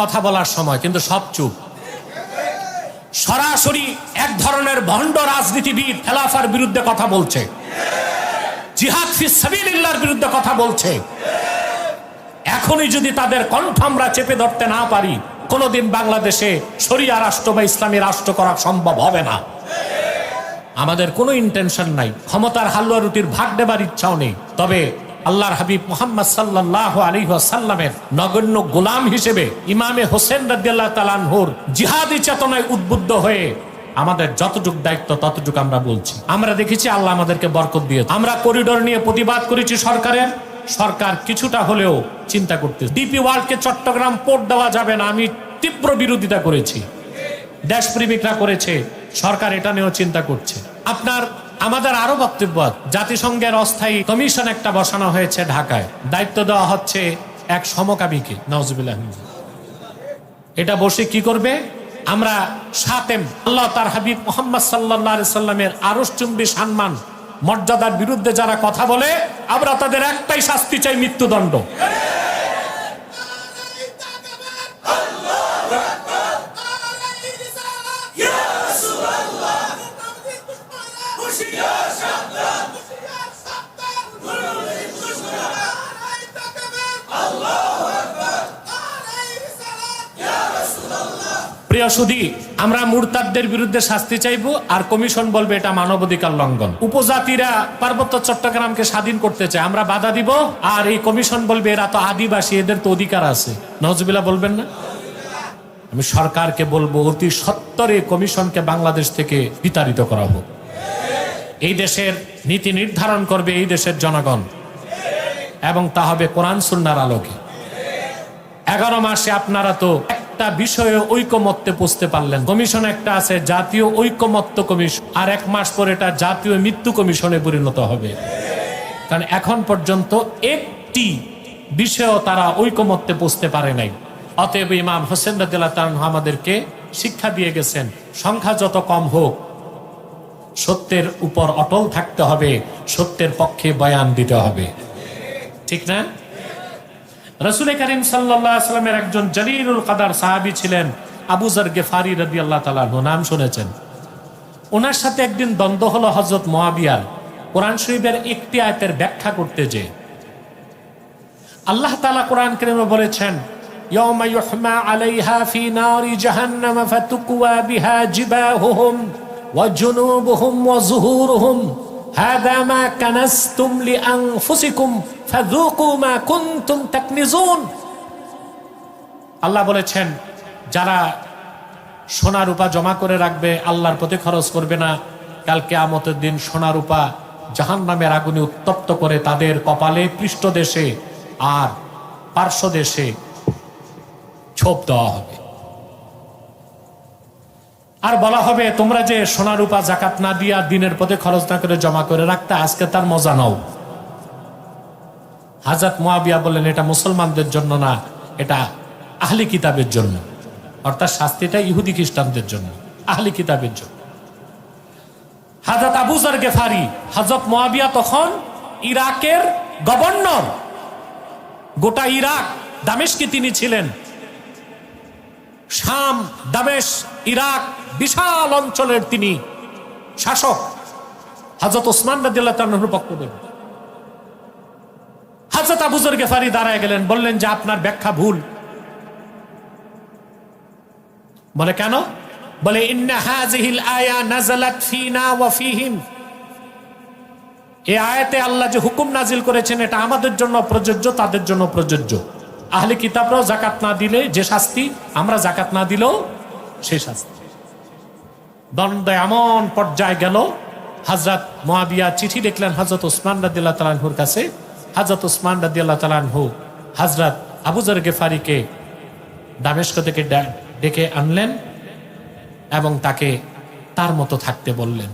কথা বলার সময়, কিন্তু সব চুপ। সরাসরি এক ধরনের ভণ্ড রাজনীতিবিদ খেলাফার বিরুদ্ধে কথা বলছে। জিহাদ ফিস সাবিলিল্লাহর বিরুদ্ধে কথা বলছে। এখনই যদি তাদের কণ্ঠ আমরা চেপে ধরতে না পারি, কোনোদিন বাংলাদেশে শরিয়া রাষ্ট্র বা ইসলামী রাষ্ট্র করা সম্ভব হবে না। আমাদের কোনো ইন্টেনশন নাই। ক্ষমতার হালুয়া রুটির ভাগ দেবার ইচ্ছাও নেই। তবে আল্লাহর হাবিব মোহাম্মদ সাল্লাহ আলী সাল্লামের নগণ্য গোলাম হিসেবে ইমামে হোসেন রাদিয়াল্লাহ তালানহুর জিহাদি চেতনায় উদ্বুদ্ধ হয়ে আমাদের যতটুক দায়িত্ব, ততটুকু আমরা বলছি। আমরা দেখেছি আল্লাহ আমাদেরকে বরকত দিয়ে আমরা করিডোর নিয়ে প্রতিবাদ করেছি সরকারের। সরকার কিছুটা হলেও চিন্তা করতে ডিপি ওয়ার্ল্ডকে চট্টগ্রাম পোর্ট দেওয়া যাবে না, আমি তীব্র বিরোধিতা করেছি। দেশপ্রেমিকরা করেছে, সরকার এটা নিয়েও চিন্তা করছে। আপনার আমাদের আরও বক্তব্য জাতিসংঘের অস্থায়ী কমিশন একটা বসানো হয়েছে ঢাকায়। দায়িত্ব দেওয়া হচ্ছে এক সমকামীকে নওয়াজুবিল্লাহ এটা বসে কি করবে? আমরা সাতেম, আল্লাহ তার হাবিব মোহাম্মদ সাল্লাহ সাল্লামের চুম্বি সম্মান, মর্যাদার বিরুদ্ধে যারা কথা বলে, আমরা তাদের একটাই শাস্তি চাই মৃত্যুদণ্ড। প্রিয় সুধী, আমরা মুরতাদদের বিরুদ্ধে শাস্তি চাইব আর কমিশন বলবে এটা মানবাধিকার লঙ্ঘন। উপজাতিরা পার্বত্য চট্টগ্রামকে স্বাধীন করতে চায়, আমরা বাধা দিব আর এই কমিশন বলবে এরা তো আদিবাসী, এদের তো অধিকার আছে। নজবিলা বলবেন না? আমি সরকারকে বলব অতি সত্তরে কমিশনকে বাংলাদেশ থেকে বিতাড়িত করা হোক। এই দেশের নীতি নির্ধারণ করবে এই দেশের জনগণ। এবং তা হবে কোরআন, সুন্নার আলোকে। এগারো মাসে আপনারা তো একটা বিষয়ে ঐকমত্যে পৌঁছতে পারলেন। কমিশন একটা আছে, জাতীয় ঐকমত্য কমিশন। আর এক মাস পরে এটা জাতীয় মৃত্যু কমিশনে পরিণত হবে। কারণ এখন পর্যন্ত একটি বিষয়েও তারা ঐকমত্যে পৌঁছতে পারে নাই। অতএব ইমাম হোসেন রাদিল্লাহ তাআলা আমাদেরকে শিক্ষা দিয়ে গেছেন, সংখ্যা যত কম হোক, সত্যের উপর অটল থাকতে হবে, সত্যের পক্ষে বয়ান দিতে হবে। ঠিক না? রসুলের করিম সাল্লামের একজন জলিরুল কাদার সাহাবি ছিলেন আবুজার গেফারি রবি আল্লাহ তালু নাম শুনেছেন। ওনার সাথে একদিন দ্বন্দ্ব হলো হজরত মহাবিয়ার কোরআন শরীফের একটি আয়তের ব্যাখ্যা করতে যে আল্লাহ তালা কোরআন কেরিমে বলেছেন জাহান্নামা বিহা ওয়া هذا ما كنستم لأنفسكم فذوقوا ما كنتم تكنزون আল্লাহ বলেছেন যারা সোনা রূপা জমা করে রাখবে আল্লাহর পথে খরচ করবে না কালকে আমতের দিন সোনা রূপা জাহান নামের আগুনে উত্তপ্ত করে তাদের কপালে পৃষ্ঠদেশে আর পার্শ্ব দেশে ছোপ দেওয়া হবে আর বলা হবে, তোমরা যে সোনা, রূপা, জাকাত না দিয়া দিনের পথে খরচ না করে জমা করে রাখতে, আজকে তার মজা নাও। হাজাত মোয়াবিয়া বললেন, এটা মুসলমানদের জন্য না, এটা আহলি কিতাবের জন্য। অর্থাৎ শাস্তিটা ইহুদি খ্রিস্টানদের জন্য, আহলি কিতাবের জন্য। হাজরত আবুজার গেফারি, হাজরত মোয়াবিয়া তখন ইরাকের গভর্নর। গোটা ইরাক, দামেশকে তিনি ছিলেন। শাম, দামেশ, ইরাক বিশাল অঞ্চলের তিনি শাসক। হাজরত ওসমান তাল্লাহর পক্ষ দেবেন আবুজর গেফারি দাঁড়ায় গেলেন, বললেন, যে আপনার ব্যাখ্যা ভুল। বলে, কেন? বলে এই আয়াতে আল্লাহ যে হুকুম নাজিল করেছেন, এটা আমাদের জন্য প্রযোজ্য, তাদের জন্য প্রযোজ্য। আহলে কিতাবরাও জাকাত না দিলে যে শাস্তি, আমরা জাকাত না দিলেও সে শাস্তি। দ্বন্দ্ব এমন পর্যায়ে গেল হাজরত মহাবিয়া চিঠি দেখলেন হজরত ওসমান রাদিল্লা তালানহুর কাছে। হাজরত ওসমান রাদিল্লা তালানহু হাজরত আবুজর গেফারিকে দামেস্ক থেকে ডেকে আনলেন এবং তাকে তার মতো থাকতে বললেন।